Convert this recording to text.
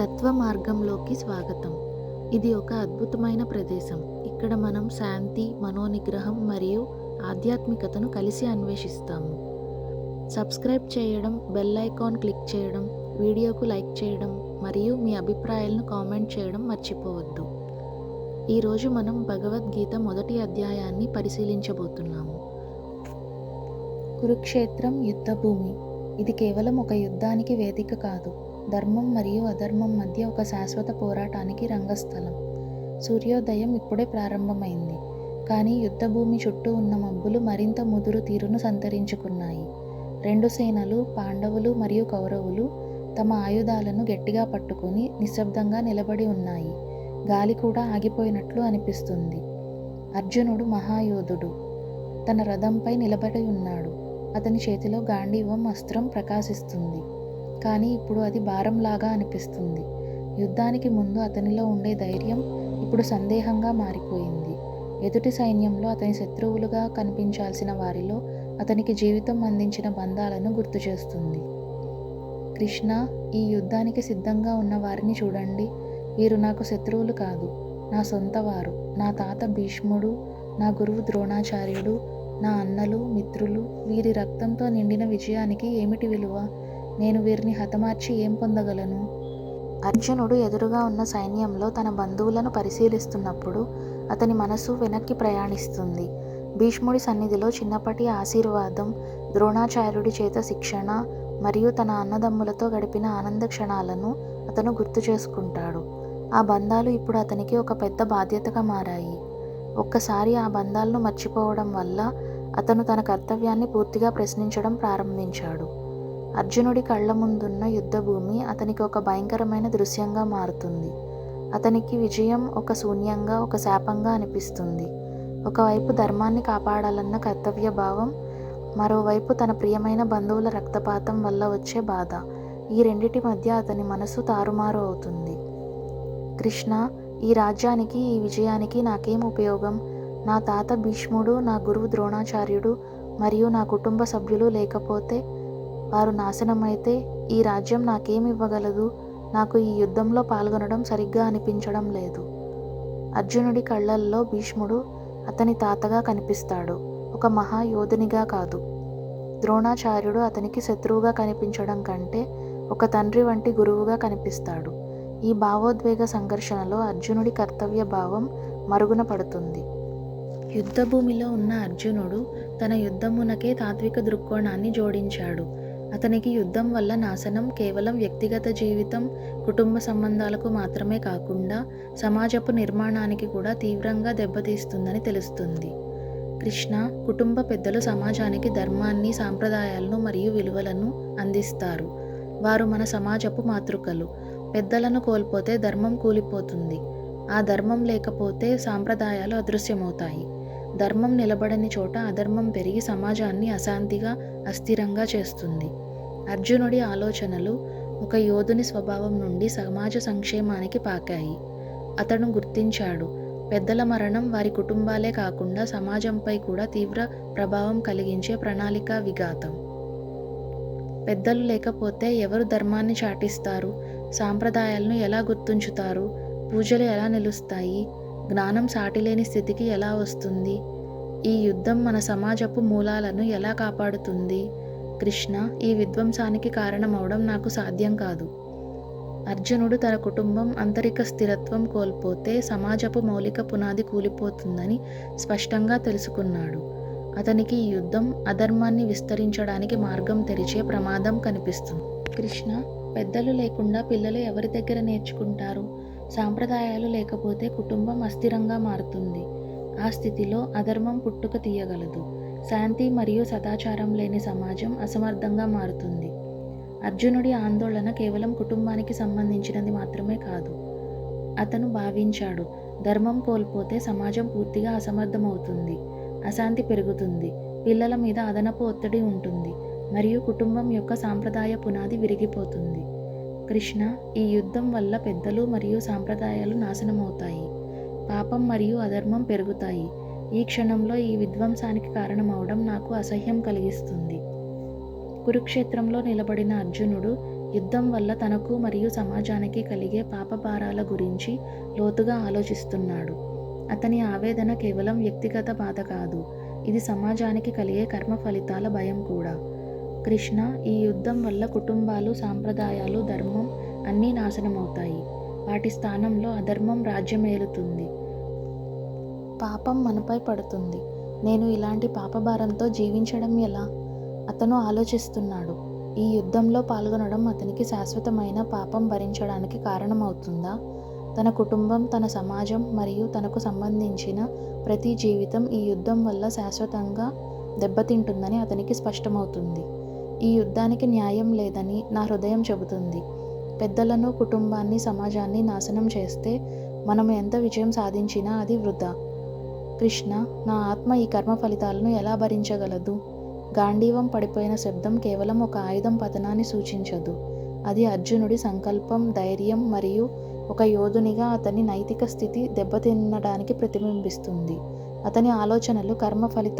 తత్వ మార్గంలోకి స్వాగతం. ఇది ఒక అద్భుతమైన ప్రదేశం. ఇక్కడ మనం శాంతి మనోనిగ్రహం మరియు ఆధ్యాత్మికతను కలిసి అన్వేషిస్తాము. సబ్స్క్రైబ్ చేయడం బెల్ ఐకాన్ క్లిక్ చేయడం వీడియోకు లైక్ చేయడం మరియు మీ అభిప్రాయాలను కామెంట్ చేయడం మర్చిపోవద్దు. ఈరోజు మనం భగవద్గీత మొదటి అధ్యాయాన్ని పరిశీలించబోతున్నాము. కురుక్షేత్రం యుద్ధభూమి. ఇది కేవలం ఒక యుద్ధానికి వేదిక కాదు. ధర్మం మరియు అధర్మం మధ్య ఒక శాశ్వత పోరాటానికి రంగస్థలం. సూర్యోదయం ఇప్పుడే ప్రారంభమైంది. కానీ యుద్ధభూమి చుట్టూ ఉన్న మబ్బులు మరింత ముదురు తీరును సంతరించుకున్నాయి. రెండు సేనలు పాండవులు మరియు కౌరవులు తమ ఆయుధాలను గట్టిగా పట్టుకుని నిశ్శబ్దంగా నిలబడి ఉన్నాయి. గాలి కూడా ఆగిపోయినట్లు అనిపిస్తుంది. అర్జునుడు మహాయోధుడు. తన రథంపై నిలబడి ఉన్నాడు. అతని చేతిలో గాంధీవం అస్త్రం ప్రకాశిస్తుంది. కానీ ఇప్పుడు అది భారంలాగా అనిపిస్తుంది. యుద్ధానికి ముందు అతనిలో ఉండే ధైర్యం ఇప్పుడు సందేహంగా మారిపోయింది. ఎదుటి సైన్యంలో అతని శత్రువులుగా కనిపించాల్సిన వారిలో అతనికి జీవితం అందించిన బంధాలను గుర్తు చేస్తుంది. కృష్ణ ఈ యుద్ధానికి సిద్ధంగా ఉన్న వారిని చూడండి. వీరు నాకు శత్రువులు కాదు. నా సొంత వారు. నా తాత భీష్ముడు నా గురువు ద్రోణాచార్యుడు నా అన్నలు మిత్రులు వీరి రక్తంతో నిండిన విజయానికి ఏమిటి విలువ? నేను వీరిని హతమార్చి ఏం పొందగలను? అర్జునుడు ఎదురుగా ఉన్న సైన్యంలో తన బంధువులను పరిశీలిస్తున్నప్పుడు అతని మనసు వెనక్కి ప్రయాణిస్తుంది. భీష్ముడి సన్నిధిలో చిన్నప్పటి ఆశీర్వాదం ద్రోణాచార్యుడి చేత శిక్షణ మరియు తన అన్నదమ్ములతో గడిపిన ఆనంద క్షణాలను అతను గుర్తు చేసుకుంటాడు. ఆ బంధాలు ఇప్పుడు అతనికి ఒక పెద్ద బాధ్యతగా మారాయి. ఒక్కసారి ఆ బంధాలను మర్చిపోవడం వల్ల అతను తన కర్తవ్యాన్ని పూర్తిగా ప్రశ్నించడం ప్రారంభించాడు. అర్జునుడి కళ్ళ ముందున్న యుద్ధభూమి అతనికి ఒక భయంకరమైన దృశ్యంగా మారుతుంది. అతనికి విజయం ఒక శూన్యంగా ఒక శాపంగా అనిపిస్తుంది. ఒకవైపు ధర్మాన్ని కాపాడాలన్న కర్తవ్య భావం మరోవైపు తన ప్రియమైన బంధువుల రక్తపాతం వల్ల వచ్చే బాధ. ఈ రెండిటి మధ్య అతని మనసు తారుమారు అవుతుంది. కృష్ణ ఈ రాజ్యానికి ఈ విజయానికి నాకేం ఉపయోగం? నా తాత భీష్ముడు నా గురువు ద్రోణాచార్యుడు మరియు నా కుటుంబ సభ్యులు లేకపోతే వారు నాశనమైతే ఈ రాజ్యం నాకేమివ్వగలదు? నాకు ఈ యుద్ధంలో పాల్గొనడం సరిగ్గా అనిపించడం లేదు. అర్జునుడి కళ్ళల్లో భీష్ముడు అతని తాతగా కనిపిస్తాడు. ఒక మహాయోధునిగా కాదు. ద్రోణాచార్యుడు అతనికి శత్రువుగా కనిపించడం కంటే ఒక తండ్రి వంటి గురువుగా కనిపిస్తాడు. ఈ భావోద్వేగ సంఘర్షణలో అర్జునుడి కర్తవ్య భావం మరుగున పడుతుంది. యుద్ధభూమిలో ఉన్న అర్జునుడు తన యుద్ధమునకే తాత్విక దృక్కోణాన్ని జోడించాడు. అతనికి యుద్ధం వల్ల నాశనం కేవలం వ్యక్తిగత జీవితం కుటుంబ సంబంధాలకు మాత్రమే కాకుండా సమాజపు నిర్మాణానికి కూడా తీవ్రంగా దెబ్బతీస్తుందని తెలుస్తుంది. కృష్ణ కుటుంబ పెద్దలు సమాజానికి ధర్మాన్ని సాంప్రదాయాలను మరియు విలువలను అందిస్తారు. వారు మన సమాజపు మాతృకలు. పెద్దలను కోల్పోతే ధర్మం కూలిపోతుంది. ఆ ధర్మం లేకపోతే సాంప్రదాయాలు అదృశ్యమవుతాయి. ధర్మం నిలబడని చోట అధర్మం పెరిగి సమాజాన్ని అశాంతిగా అస్థిరంగా చేస్తుంది. అర్జునుడి ఆలోచనలు ఒక యోధుని స్వభావం నుండి సమాజ సంక్షేమానికి పాకాయి. అతను గుర్తించాడు పెద్దల మరణం వారి కుటుంబాలే కాకుండా సమాజంపై కూడా తీవ్ర ప్రభావం కలిగించే ప్రణాళిక విఘాతం. పెద్దలు లేకపోతే ఎవరు ధర్మాన్ని చాటిస్తారు? సాంప్రదాయాలను ఎలా గుర్తుంచుతారు? పూజలు ఎలా నిలుస్తాయి? జ్ఞానం సాటిలేని స్థితికి ఎలా వస్తుంది? ఈ యుద్ధం మన సమాజపు మూలాలను ఎలా కాపాడుతుంది? కృష్ణ ఈ విధ్వంసానికి కారణమవడం నాకు సాధ్యం కాదు. అర్జునుడు తన కుటుంబం అంతరిక స్థిరత్వం కోల్పోతే సమాజపు మౌలిక పునాది కూలిపోతుందని స్పష్టంగా తెలుసుకున్నాడు. అతనికి ఈ యుద్ధం అధర్మాన్ని విస్తరించడానికి మార్గం తెరిచే ప్రమాదం కనిపిస్తుంది. కృష్ణ పెద్దలు లేకుండా పిల్లలు ఎవరి దగ్గర నేర్చుకుంటారు? సాంప్రదాయాలు లేకపోతే కుటుంబం అస్థిరంగా మారుతుంది. ఆ స్థితిలో అధర్మం పుట్టుక తీయగలదు. శాంతి మరియు సదాచారం లేని సమాజం అసమర్థంగా మారుతుంది. అర్జునుడి ఆందోళన కేవలం కుటుంబానికి సంబంధించినది మాత్రమే కాదు. అతను భావించాడు ధర్మం కోల్పోతే సమాజం పూర్తిగా అసమర్థమవుతుంది. అశాంతి పెరుగుతుంది పిల్లల మీద అదనపు ఒత్తిడి ఉంటుంది మరియు కుటుంబం యొక్క సాంప్రదాయ పునాది విరిగిపోతుంది. కృష్ణ ఈ యుద్ధం వల్ల పెద్దలు మరియు సాంప్రదాయాలు నాశనమవుతాయి. పాపం మరియు అధర్మం పెరుగుతాయి. ఈ క్షణంలో ఈ విధ్వంసానికి కారణమవడం నాకు అసహ్యం కలిగిస్తుంది. కురుక్షేత్రంలో నిలబడిన అర్జునుడు యుద్ధం వల్ల తనకు మరియు సమాజానికి కలిగే పాపభారాల గురించి లోతుగా ఆలోచిస్తున్నాడు. అతని ఆవేదన కేవలం వ్యక్తిగత బాధ కాదు. ఇది సమాజానికి కలిగే కర్మ ఫలితాల భయం కూడా. కృష్ణ ఈ యుద్ధం వల్ల కుటుంబాలు సాంప్రదాయాలు ధర్మం అన్నీ నాశనమవుతాయి. వాటి స్థానంలో అధర్మం రాజ్యమేలుతుంది. పాపం మనపై పడుతుంది. నేను ఇలాంటి పాపభారంతో జీవించడం ఎలా? అతను ఆలోచిస్తున్నాడు. ఈ యుద్ధంలో పాల్గొనడం అతనికి శాశ్వతమైన పాపం భరించడానికి కారణమవుతుందా? తన కుటుంబం తన సమాజం మరియు తనకు సంబంధించిన ప్రతి జీవితం ఈ యుద్ధం వల్ల శాశ్వతంగా దెబ్బతింటుందని అతనికి స్పష్టమవుతుంది. ఈ యుద్ధానికి న్యాయం లేదని నా హృదయం చెబుతుంది. పెద్దలను కుటుంబాన్ని సమాజాన్ని నాశనం చేస్తే మనం ఎంత విజయం సాధించినా అది వృధా. కృష్ణ నా ఆత్మ ఈ కర్మ ఫలితాలను ఎలా భరించగలదు? గాంధీవం పడిపోయిన శబ్దం కేవలం ఒక ఆయుధం పతనాన్ని సూచించదు. అది అర్జునుడి సంకల్పం ధైర్యం మరియు ఒక యోధునిగా అతని నైతిక స్థితి దెబ్బతినడానికి ప్రతిబింబిస్తుంది. అతని ఆలోచనలు కర్మ ఫలితాలు